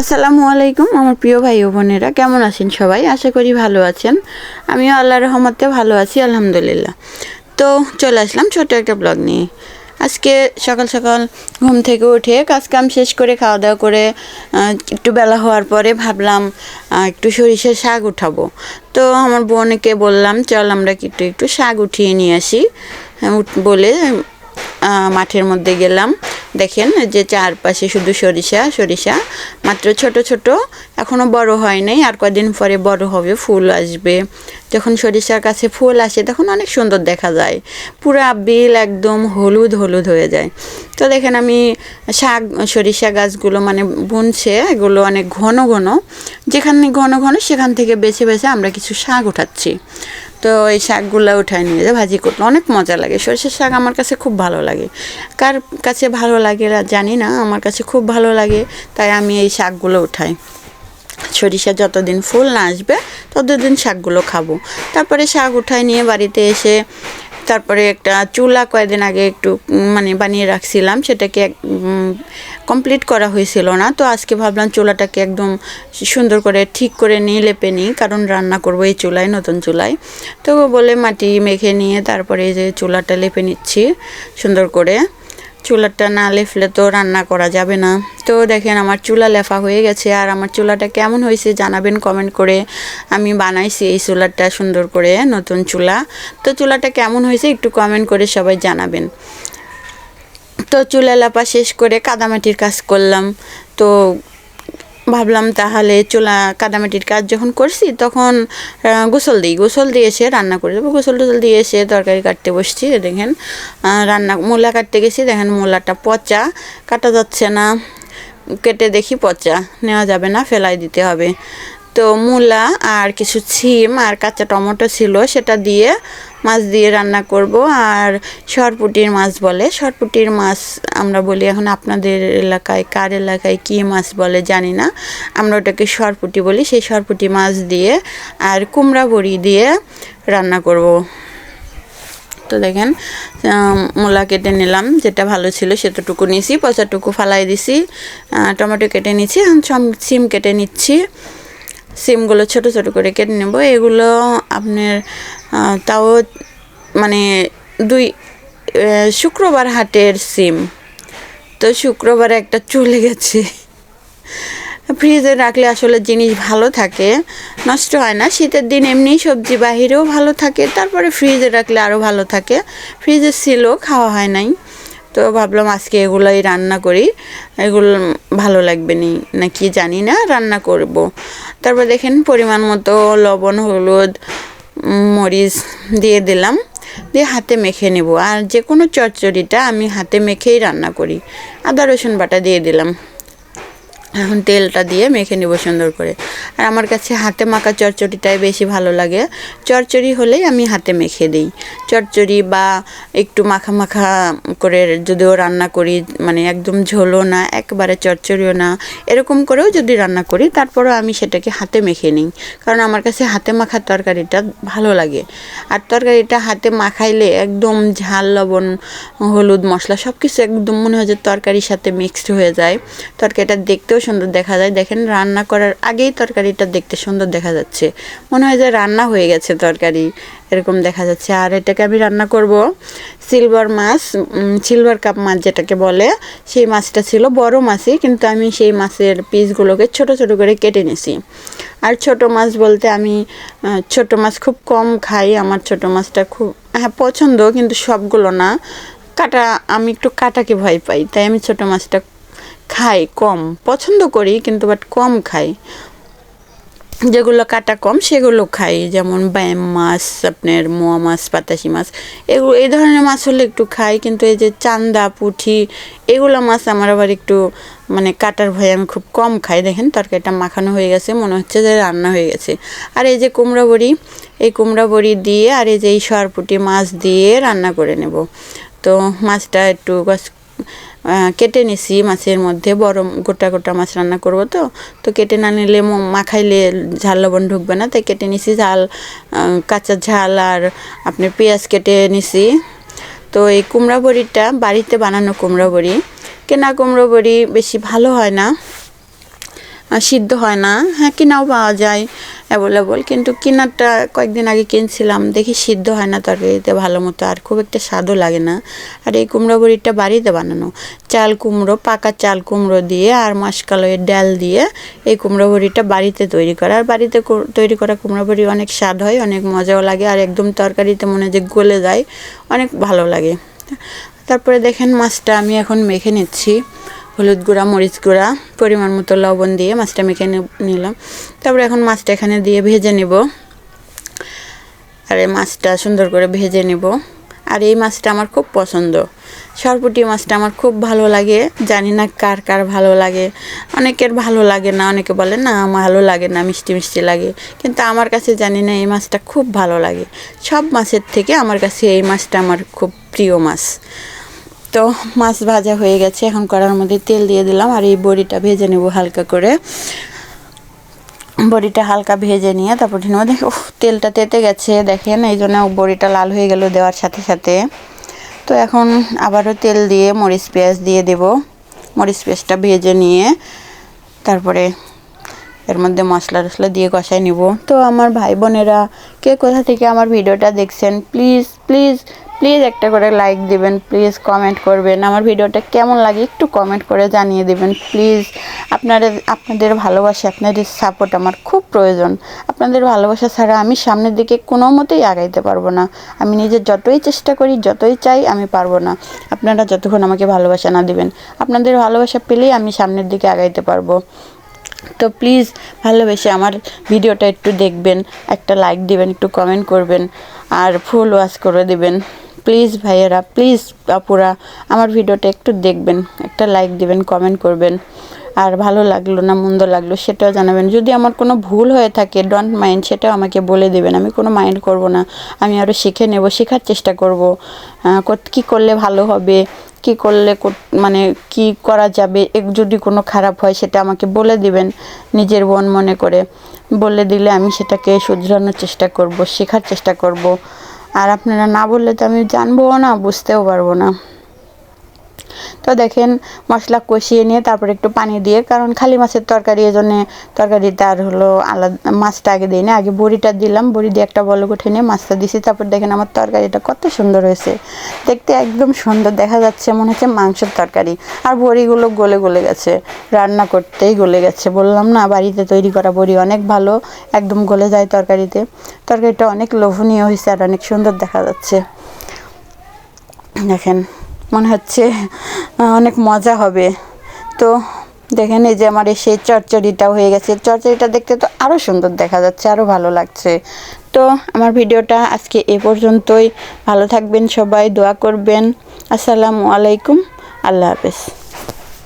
আসসালামু আলাইকুম আমার প্রিয় ভাই ও বোনেরা, কেমন আছেন সবাই? আশা করি ভালো আছেন। আমিও আল্লাহ রহমতে ভালো আছি, আলহামদুলিল্লাহ। তো চলে আসলাম ছোট একটা ব্লগ নিয়ে। আজকে সকাল সকাল ঘুম থেকে উঠে কাজ কাম শেষ করে খাওয়া দাওয়া করে একটু বেলা হওয়ার পরে ভাবলাম একটু সরিষার শাক উঠাবো। তো আমার বোনকে বললাম, চল আমরা একটু একটু শাক উঠিয়ে নিয়ে আসি। বলে মাঠের মধ্যে গেলাম। দেখেন যে চারপাশে শুধু সরিষা সরিষা, মাত্র ছোট ছোট, এখনও বড় হয় নাই, আর কদিন পরে বড় হবে, ফুল আসবে। যখন সরিষার কাছে ফুল আসে, তখন অনেক সুন্দর দেখা যায়। পুরা বিল একদম হলুদ হলুদ হয়ে যায়। তো দেখেন, আমি শাক, সরিষা গাছগুলো মানে বুনছে, এগুলো অনেক ঘন ঘন। যেখানে ঘন ঘন, সেখান থেকে বেছে বেছে আমরা কিছু শাক উঠাচ্ছি। তো এই শাকগুলো উঠায় নিয়ে যে ভাজি করতে। অনেক মজা লাগে। সরষের শাক আমার কাছে খুব ভালো লাগে। কার কাছে ভালো লাগে জানি না, আমার কাছে খুব ভালো লাগে, তাই আমি এই শাকগুলো উঠাই। সরিষা যতদিন ফুল না আসবে, ততদিন শাকগুলো খাব। তারপরে শাক উঠায় নিয়ে বাড়িতে এসে তারপরে একটা চুলা কয়েকদিন আগে একটু মানে বানিয়ে রাখছিলাম, সেটাকে কমপ্লিট করা হয়েছিল না। তো আজকে ভাবলাম চুলাটাকে একদম সুন্দর করে ঠিক করে নিয়ে লেপে নিই, কারণ রান্না করব এই চুলায়, নতুন চুলায়। তো বলে মাটি মেখে নিয়ে তারপরে এই যে চুলাটা লেপে নিচ্ছি সুন্দর করে। চুলাটা না লেফলে তো রান্না করা যাবে না। তো দেখেন আমার চুলা লেফা হয়ে গেছে আর আমার চুলাটা কেমন হয়েছে জানাবেন কমেন্ট করে। আমি বানাইছি এই চুলাটা সুন্দর করে, নতুন চুলা। তো চুলাটা কেমন হয়েছে একটু কমেন্ট করে সবাই জানাবেন। তো চুলা লাপা শেষ করে কাদামাটির কাজ করলাম। তো ভাবলাম তাহলে চুলা, কাদামাটির কাজ যখন করছি, তখন গোসল দিই। গোসল দিয়ে এসে রান্না করে দেবো। গোসল টোসল দিয়ে এসে তরকারি কাটতে বসছি দেখেন রান্না, মূলা কাটতে গেছি। দেখেন, মূলাটা পচা, কাটা যাচ্ছে না। কেটে দেখি পচা, নেওয়া যাবে না, ফেলাই দিতে হবে। তো মূলা আর কিছু ছিম আর কাঁচা টমেটো ছিল, সেটা দিয়ে মাছ দিয়ে রান্না করব। আর সরপুটির মাছ বলে, সরপুটির মাছ আমরা বলি এখন আপনাদের এলাকায়, কার এলাকায় কী মাছ বলে জানি না। আমরা ওটাকে সরপুটি বলি, সেই সরপুটি মাছ দিয়ে আর কুমড়া বড়ি দিয়ে রান্না করব। তো দেখেন মূলা কেটে নিলাম, যেটা ভালো ছিল সেতটুকু নিয়েছি পচাটুকু ফালাই দিছি টমেটো কেটে নিচ্ছি এখন সিম কেটে নিচ্ছি। সিমগুলো ছোট ছোট করে কেটে নেব। এগুলো আপনার তাও মানে দুই শুক্রবার হাটের সিম। তো শুক্রবার একটা চলে গেছে। ফ্রিজে রাখলে আসলে জিনিস ভালো থাকে, নষ্ট হয় না। শীতের দিন এমনি সবজি বাহিরেও ভালো থাকে, তারপরে ফ্রিজে রাখলে আরও ভালো থাকে। ফ্রিজে ছিল খাওয়া হয় নাই। তো ভাবলাম আজকে এগুলোই রান্না করি। এগুলো ভালো লাগবে নি, নাকি জানি না, রান্না করব। তারপর দেখেন পরিমাণ মতো লবণ, হলুদ মরিচ দিয়ে দিলাম। দিয়ে হাতে মেখে নেব। আর যে কোনো চচ্চড়িটা আমি হাতে মেখেই রান্না করি। আদা, রসুন বাটা দিয়ে দিলাম। এখন তেলটা দিয়ে মেখে নেব সুন্দর করে। আর আমার কাছে হাতে মাখা চচ্চড়িটাই বেশি ভালো লাগে। চচ্চড়ি হলেই আমি হাতে মেখে দিই। চচ্চড়ি বা একটু মাখা মাখা করে যদিও রান্না করি মানে একদম ঝোলও না, একবারে চচ্চড়িও না, এরকম করেও যদি রান্না করি, তারপরেও আমি সেটাকে হাতে মেখে নিই। কারণ আমার কাছে হাতে মাখা তরকারিটা ভালো লাগে। আর তরকারিটা হাতে মাখাইলে একদম ঝাল, লবণ, হলুদ মশলা সব কিছু একদম মনে হয় যে তরকারির সাথে মিক্সড হয়ে যায়। তরকারিটা দেখতেও সুন্দর দেখা যায়। দেখেন, রান্না করার আগেই তরকারিটা দেখতে সুন্দর দেখা যাচ্ছে। মনে হয় যে রান্না হয়ে গেছে তরকারি, এরকম দেখা যাচ্ছে। আর এটাকে আমি রান্না করব সিলভার মাছ সিলভার কাপ মাছ যেটাকে বলে। সেই মাছটা ছিল বড় মাছই, কিন্তু আমি সেই মাছের পিসগুলোকে ছোট ছোট করে কেটে নিছি। আর ছোট মাছ বলতে আমি ছোট মাছ খুব কম খাই। আমার ছোট মাছটা খুব হ্যাঁ পছন্দ, কিন্তু সবগুলো না। কাটা, আমি একটু কাটাকে ভয় পাই, তাই আমি ছোট মাছটা খাই কম। পছন্দ করি কিন্তু বাট কম খাই। যেগুলো কাটা কম, সেগুলো খাই। যেমন ব্যায়াম মাছ, আপনার মোয়া মাছ পাতাসি মাছ, এগুলো এই ধরনের মাছ হলে একটু খাই। কিন্তু এই যে চান্দা, পুঁঠি, এগুলো মাছ আমার আবার একটু মানে কাটার ভয়ে আমি খুব কম খাই। দেখেন তরকারিটা মাখানো হয়ে গেছে, মনে হচ্ছে যে রান্না হয়ে গেছে। আর এই যে কুমড়া বড়ি, এই কুমড়া বড়ি দিয়ে আর এই যে এই সরপুটি মাছ দিয়ে রান্না করে নেব। তো মাছটা একটু কেটে নিছি মাছের মধ্যে। বড় গোটা গোটা মাছ রান্না করব তো। তো কেটে না নিলে মাখাইলে ঝাল লবণ ঢুকবে না। তাই কেটে নিছি ঝাল কাঁচা ঝাল আর আপনি পেঁয়াজ কেটে নিছি। তো এই কুমড়া বড়িটা বাড়িতে বানানো কুমড়া বড়ি কেনা কুমড়ো বড়ি বেশি ভালো হয় না। সিদ্ধ হয় না। হ্যাঁ কিনাও পাওয়া যায় অ্যাভেলেবল কিন্তু কিনারটা কয়েকদিন আগে কিনছিলাম, দেখি সিদ্ধ হয় না, তরকারিতে ভালো মতো আর খুব একটা স্বাদও লাগে না। আর এই কুমড়ো বড়িটা বাড়িতে বানানো। চাল কুমড়ো, পাকা চাল কুমড়ো দিয়ে আর মাসকালয়ের ডাল দিয়ে এই কুমড়ো বড়িটা বাড়িতে তৈরি করা। আর বাড়িতে তৈরি করা কুমড়ো বড়ি অনেক স্বাদ হয়, অনেক মজাও লাগে আর একদম তরকারিতে মনে যে গলে যায়, অনেক ভালো লাগে। তারপরে দেখেন মাছটা আমি এখন মেখে নিচ্ছি। হলুদ গুঁড়া, মরিচ গুঁড়া, পরিমাণ মতো লবণ দিয়ে মাছটা মেখে নিলাম। তারপরে এখন মাছটা এখানে দিয়ে ভেজে নেব। আর এই মাছটা সুন্দর করে ভেজে নেব। আর এই মাছটা আমার খুব পছন্দ। সরপুটি মাছটা আমার খুব ভালো লাগে। জানি না কার কার ভালো লাগে। অনেকের ভালো লাগে না, অনেকে বলে, না, ভালো লাগে না, মিষ্টি মিষ্টি লাগে। কিন্তু আমার কাছে জানি না, এই মাছটা খুব ভালো লাগে। সব মাছের থেকে আমার কাছে এই মাছটা আমার খুব প্রিয় মাছ। তো মাছ ভাজা হয়ে গেছে। এখন কড়ার মধ্যে তেল দিয়ে দিলাম আর এই বড়িটা ভেজে নেব হালকা করে। বড়িটা হালকা ভেজে নিয়ে তারপর ঢেলে দেখো উফ, তেলটা তেতে গেছে দেখেন এই জন্য বড়িটা লাল হয়ে গেল দেওয়ার সাথে সাথে। তো এখন আবারও তেল দিয়ে মরিচ পেঁয়াজ দিয়ে দেব। মরিচ পেঁয়াজটা ভেজে নিয়ে তারপরে এর মধ্যে মশলা টশলা দিয়ে কষাই নিব। তো আমার ভাই বোনেরা কে কোথা থেকে আমার ভিডিওটা দেখছেন প্লিজ প্লিজ প্লিজ একটা করে লাইক দিবেন, প্লিজ কমেন্ট করবেন। আমার ভিডিওটা কেমন লাগে একটু কমেন্ট করে জানিয়ে দেবেন, প্লিজ। আপনাদের আপনাদের ভালোবাসা, আপনাদের সাপোর্ট আমার খুব প্রয়োজন। আপনাদের ভালোবাসা ছাড়া আমি সামনের দিকে কোনো মতেই আগাইতে পারব না। আমি নিজে যতই চেষ্টা করি, যতই চাই, আমি পারব না। আপনারা যতক্ষণ আমাকে ভালোবাসা না দিবেন, আপনাদের ভালোবাসা পেলেই আমি সামনের দিকে আগাইতে পারব। তো প্লিজ ভালোবেসে আমার ভিডিওটা একটু দেখবেন, একটা লাইক দিবেন, একটু কমেন্ট করবেন, আর ফুল ওয়াশ করে দিবেন। প্লিজ ভাইয়েরা প্লিজ আপুরা, আমার ভিডিওটা একটু দেখবেন, একটা লাইক দিবেন কমেন্ট করবেন। আর ভালো লাগল না, মন্দ লাগল, সেটাও জানাবেন। যদি আমার কোনো ভুল হয়ে থাকে ডোন্ট মাইন্ড সেটাও আমাকে বলে দেবেন। আমি কোনো মাইন্ড করব না, আমি আরও শিখে নেব, শেখার চেষ্টা করব। কী করলে ভালো হবে, কি করলে কর- মানে কি করা যাবে যদি কোনো খারাপ হয়, সেটা আমাকে বলে দিবেন, নিজের বোন মনে করে। বলে দিলে আমি সেটাকে শুধরানোর চেষ্টা করব, শেখার চেষ্টা করব। আর আপনারা না বললে তো আমি জানব না বুঝতেও পারব না। তো দেখেন মশলা কষিয়ে নিয়ে তারপর একটু পানি দিয়ে, কারণ খালি মাছের তরকারি এই জন্যে তরকারিটা আর হলো আলাদা, মাছটা আগে দিই না, আগে বড়িটা দিলাম, বড়ি দিয়ে একটা বলক উঠে নিয়ে মাছটা দিছি, তারপর দেখেন আমার তরকারিটা কত সুন্দর হয়েছে। দেখতে একদম সুন্দর, দেখা যাচ্ছে মনে হচ্ছে মাংসের তরকারি, আর বড়িগুলো গলে গলে গেছে, রান্না করতেই গলে গেছে, বললাম না বাড়িতে তৈরি করা বড়ি অনেক ভালো, একদম গলে যায় তরকারিতে। তরকারিটা অনেক লোভনীয় হয়েছে আর অনেক সুন্দর দেখা যাচ্ছে। দেখেন মনে হচ্ছে অনেক মজা হবে। তো দেখেন, এই যে আমার সেই চচ্চড়িটাও হয়ে গেছে। চরচড়িটা দেখতে তো আরও সুন্দর দেখা যাচ্ছে আরও ভালো লাগছে। তো আমার ভিডিওটা আজকে এ পর্যন্তই। ভালো থাকবেন সবাই, দোয়া করবেন। আসসালামু আলাইকুম, আল্লাহ হাফেজ।